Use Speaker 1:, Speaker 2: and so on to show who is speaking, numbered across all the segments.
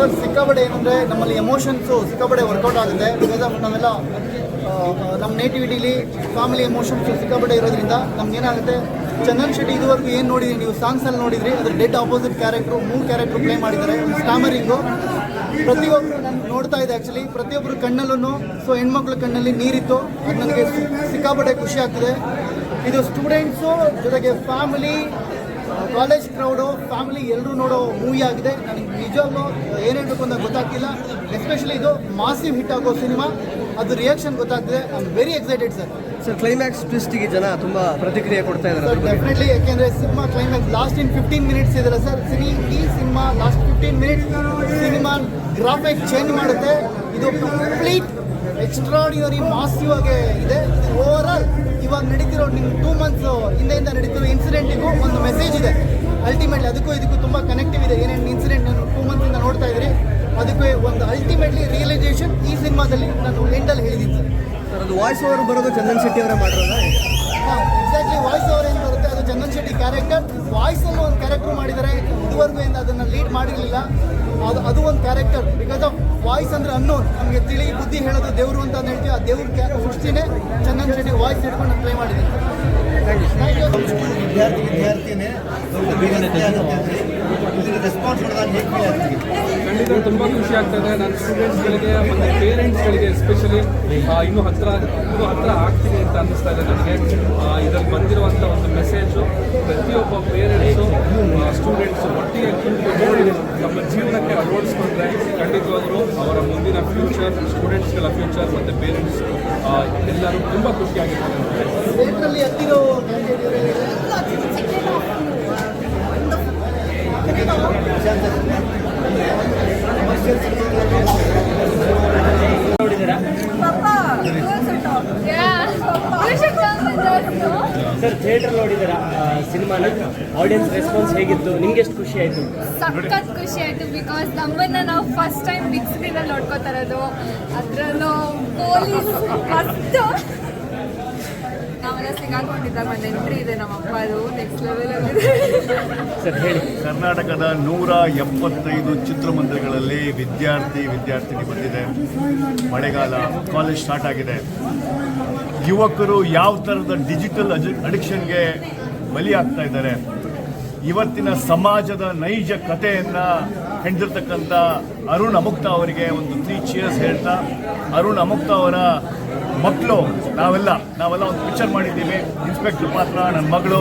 Speaker 1: Sir ಸಿಕ್ಕಾಬಡೆ ಏನಂದರೆ ನಮ್ಮಲ್ಲಿ emotions ಸಿಕ್ಕಾಬಡೆ workout ಆಗುತ್ತೆ. ನಾವೆಲ್ಲ ನಮ್ಮ ನೇಟಿವಿಟಿಲಿ ಫ್ಯಾಮಿಲಿ ಎಮೋಷನ್ಸು ಸಿಕ್ಕಾಬಡೆ ಇರೋದ್ರಿಂದ ನಮ್ಗೇನಾಗುತ್ತೆ ಚಂದನ್ ಶೆಟ್ಟಿ ಇದುವರೆಗೂ ಏನು ನೋಡಿದ್ರಿ? ನೀವು ಸಾಂಗ್ಸಲ್ಲಿ ನೋಡಿದ್ರಿ, ಅದ್ರ ಡೆಡ್ ಆಪೋಸಿಟ್ ಕ್ಯಾರೆಕ್ಟ್ರು ಮೂರು ಕ್ಯಾರೆಕ್ಟ್ರು ಪ್ಲೇ ಮಾಡಿದ್ದಾರೆ. ಸ್ಟಾಮರಿಂಗು ಪ್ರತಿಯೊಬ್ಬರು ನಾನು ನೋಡ್ತಾ ಇದೆ ಆ್ಯಕ್ಚುಲಿ ಪ್ರತಿಯೊಬ್ಬರು ಕಣ್ಣಲ್ಲೂ ಸೊ ಹೆಣ್ಮಕ್ಳ ಕಣ್ಣಲ್ಲಿ ನೀರಿತ್ತು. ಅದು ನನಗೆ ಸಿಕ್ಕಾಪಟ್ಟೆ ಖುಷಿ ಆಗ್ತದೆ. ಇದು ಸ್ಟೂಡೆಂಟ್ಸು ಜೊತೆಗೆ ಫ್ಯಾಮಿಲಿ ಕಾಲೇಜ್ ಕ್ರೌಡು ಫ್ಯಾಮಿಲಿ ಎಲ್ಲರೂ ನೋಡೋ ಮೂವಿ ಆಗಿದೆ. ನನಗೆ ನಿಜವಾಗ್ಲೂ ಏನು ಹೇಳಬೇಕು ಅಂತ ಗೊತ್ತಾಗ್ತಿಲ್ಲ. ಎಸ್ಪೆಷಲಿ ಇದು ಮಾಸಿವ್ ಹಿಟ್ ಆಗೋ ಸಿನಿಮಾ. ಅದು ರಿಯಾಕ್ಷನ್ ಗೊತ್ತಾಗ್ತಿದೆ. I am very excited sir
Speaker 2: sir climax ಟ್ವಿಸ್ಟಿಗೆ ಜನ ತುಂಬ ಪ್ರತಿಕ್ರಿಯೆ ಕೊಡ್ತಾ ಇದ್ದಾರೆ
Speaker 1: ಡೆಫಿನೆಟ್ಲಿ ಯಾಕೆಂದರೆ cinema climax last in fifteen minutes ಇದೆಲ್ಲ ಸರ್ ಸಿನಿ ಈ cinema last fifteen minutes cinema graphic change ಮಾಡುತ್ತೆ. ಇದು ಕಂಪ್ಲೀಟ್ ಎಕ್ಸ್ಟ್ರಾಡಿನರಿ ಮಾಸಿವ್ ಆಗಿ ಇದೆ. ಓವರ್ ಆಲ್ ಇವಾಗ ನಡೀತಿರೋ ಟೂ ಮಂತ್ಸ್ ಹಿಂದೆಯಿಂದ ನಡೀತಿರೋ ಇನ್ಸಿಡೆಂಟಿಗೂ ಒಂದು ಮೆಸೇಜ್ ಇದೆ. ಅಲ್ಟಿಮೇಟ್ಲಿ ಅದಕ್ಕೂ ಇದಕ್ಕೂ ತುಂಬ ಕನೆಕ್ಟಿವ್ ಇದೆ. ಏನೇನು ಇನ್ಸಿಡೆಂಟ್ ನಾನು ಟೂ ಮಂತ್ಸಿಂದ ನೋಡ್ತಾ ಇದ್ದೀರಿ ಅದಕ್ಕೆ ಒಂದು ಅಲ್ಟಿಮೇಟ್ಲಿ ರಿಯಲೈಸೇಷನ್ ಈ ಸಿನಿಮಾದಲ್ಲಿ ನಾನು ಎಂಡಲ್ಲಿ ಹೇಳಿದ್ದೀನಿ ಸರ್.
Speaker 2: ಸರ್ ಅದು ವಾಯ್ಸ್ ಓವರ್ ಬರೋದು ಚಂದನ್ ಶೆಟ್ಟಿ ಅವರೇ ಮಾಡಿರೋದ?
Speaker 1: ಎಕ್ಸಾಕ್ಟ್ಲಿ ವಾಯ್ಸ್ ಓವರ್ ಏನು ಬರುತ್ತೆ? ಅದು ಚಂದನ್ ಶೆಟ್ಟಿ ಕ್ಯಾರೆಕ್ಟರ್ ವಾಯ್ಸಲ್ಲೂ ಒಂದು ಕ್ಯಾರೆಕ್ಟರ್ ಮಾಡಿದ್ದಾರೆ. ಇದುವರೆಗೂ ಏನು ಅದನ್ನು ಲೀಡ್ ಮಾಡಿರಲಿಲ್ಲ. ಅದು ಅದು ಒಂದು ಕ್ಯಾರೆಕ್ಟರ್ ಬಿಕಾಸ್ ಆಫ್ ವಾಯ್ಸ್ ಅಂದರೆ ಅನ್ನೋನ್ ನಮಗೆ ತಿಳಿ ಬುದ್ಧಿ ಹೇಳೋದು ದೇವರು ಅಂತ ಹೇಳ್ತೀವಿ. ಆ ದೇವ್ರ ಕ್ಯಾ ಸೃಷ್ಟಿನೇ ಚಂದನ್ ಶೆಟ್ಟಿ ವಾಯ್ಸ್ ಹಿಡ್ಕೊಂಡು ಪ್ಲೇ ಮಾಡಿದ್ದೀನಿ ಥ್ಯಾಂಕ್ ಯು
Speaker 3: ವಿದ್ಯಾರ್ಥಿ ವಿದ್ಯಾರ್ಥಿನೇ ರೆಸ್ಪಾನ್ಸ್ ಮಾಡಿದಾಗ ಹೇಗೆ ಫೀಲ್ ಆಗ್ತೀವಿ
Speaker 4: ಖಂಡಿತ ತುಂಬ ಖುಷಿ ಆಗ್ತದೆ. ನನ್ನ ಸ್ಟೂಡೆಂಟ್ಸ್ಗಳಿಗೆ ಮತ್ತು ಪೇರೆಂಟ್ಸ್ಗಳಿಗೆ ಎಸ್ಪೆಷಲಿ ಇನ್ನೂ ಹತ್ತಿರ ಇನ್ನೂ ಹತ್ತಿರ ಆಗ್ತೀನಿ ಅಂತ ಅನ್ನಿಸ್ತಾ ಇದೆ ನನಗೆ. ಇದರಲ್ಲಿ ಬಂದಿರುವಂಥ ಒಂದು ಮೆಸೇಜು ಪ್ರತಿಯೊಬ್ಬ ಪೇರೆಂಟ್ಸು ಸ್ಟೂಡೆಂಟ್ಸು ಒಟ್ಟಿಗೆ ಕೂತು ನೋಡಿ ನಮ್ಮ ಜೀವನಕ್ಕೆ ಅಳವಡಿಸ್ಕೊಂಡ್ರೆ ಖಂಡಿತವಾಗ್ಲೂ ಅವರ ಮುಂದಿನ ಫ್ಯೂಚರ್ ಸ್ಟೂಡೆಂಟ್ಸ್ಗಳ ಫ್ಯೂಚರ್ ಮತ್ತು ಪೇರೆಂಟ್ಸ್ ಎಲ್ಲರೂ ತುಂಬ ಖುಷಿಯಾಗಿರ್ತಾರೆ.
Speaker 5: ಸರ್, ಥಿಯೇಟರ್ ನೋಡಿದಾರ ಸಿನಿಮಾನ? ಆಡಿಯನ್ಸ್ ರೆಸ್ಪಾನ್ಸ್ ಹೇಗಿತ್ತು? ನಿಮ್ಗೆ ಎಷ್ಟು ಖುಷಿ ಆಯ್ತು?
Speaker 6: ಸಖತ್ ಖುಷಿ ಆಯ್ತು ಬಿಕಾಸ್ ನಮ್ಮನ್ನ ನಾವು ಫಸ್ಟ್ ಟೈಮ್ ಬಿಗ್ ಸ್ಕ್ರೀನ್ ಇರೋದು. ಅದರಲ್ಲೂ ಪೊಲೀಸ್
Speaker 5: ಸರ್, ಹೇಳಿ.
Speaker 3: ಕರ್ನಾಟಕದ ನೂರ ಎಪ್ಪತ್ತೈದು ಚಿತ್ರಮಂದಿರಗಳಲ್ಲಿ ವಿದ್ಯಾರ್ಥಿ, ವಿದ್ಯಾರ್ಥಿನಿ ಬಂದಿದೆ. ಮಳೆಗಾಲ, ಕಾಲೇಜ್ ಸ್ಟಾರ್ಟ್ ಆಗಿದೆ. ಯುವಕರು ಯಾವ ಥರದ ಡಿಜಿಟಲ್ ಅಡಿಕ್ಷನ್ಗೆ ಬಲಿಯಾಗ್ತಾ ಇದ್ದಾರೆ? ಇವತ್ತಿನ ಸಮಾಜದ ನೈಜ ಕಥೆಯನ್ನು ಹೆಂಡಿರ್ತಕ್ಕಂಥ ಅರುಣ್ ಅಮುಕ್ತ ಅವರಿಗೆ ಒಂದು ತ್ರೀ ಚಿಯರ್ಸ್ ಹೇಳ್ತಾ, ಅರುಣ್ ಅಮುಕ್ತ ಅವರ ಮಕ್ಕಳು, ನಾವೆಲ್ಲ ನಾವೆಲ್ಲ ಒಂದು ಪಿಕ್ಚರ್ ಮಾಡಿದ್ದೀವಿ. ಇನ್ಸ್ಪೆಕ್ಟರ್ ಪಾತ್ರ ನನ್ನ ಮಗಳು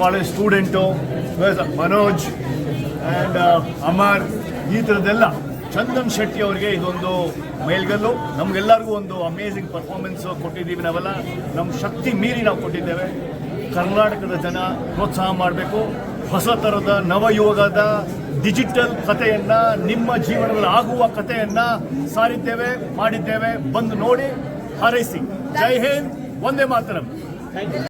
Speaker 3: college student Manoj and Amar ಈ ಥರದ್ದೆಲ್ಲ ಚಂದನ್ ಶೆಟ್ಟಿ ಅವರಿಗೆ ಇದೊಂದು ಮೇಲ್ಗಲ್ಲು. ನಮಗೆಲ್ಲರಿಗೂ ಒಂದು ಅಮೇಝಿಂಗ್ ಪರ್ಫಾರ್ಮೆನ್ಸ್ ಕೊಟ್ಟಿದ್ದೀವಿ ನಾವೆಲ್ಲ. ನಮ್ಮ ಶಕ್ತಿ ಮೀರಿ ನಾವು ಕೊಟ್ಟಿದ್ದೇವೆ. ಕರ್ನಾಟಕದ ಜನ ಪ್ರೋತ್ಸಾಹ ಮಾಡಬೇಕು. ಹೊಸ ಥರದ ನವಯುಗದ ಡಿಜಿಟಲ್ ಕಥೆಯನ್ನು, ನಿಮ್ಮ ಜೀವನದಲ್ಲಿ ಆಗುವ ಕಥೆಯನ್ನು ಸಾರಿದ್ದೇವೆ, ಮಾಡಿದ್ದೇವೆ. ಬಂದು ನೋಡಿ. ಹಾರೈಸಿ ಜೈ ಹಿಂದ್ ಒಂದೇ ಮಾತರಂ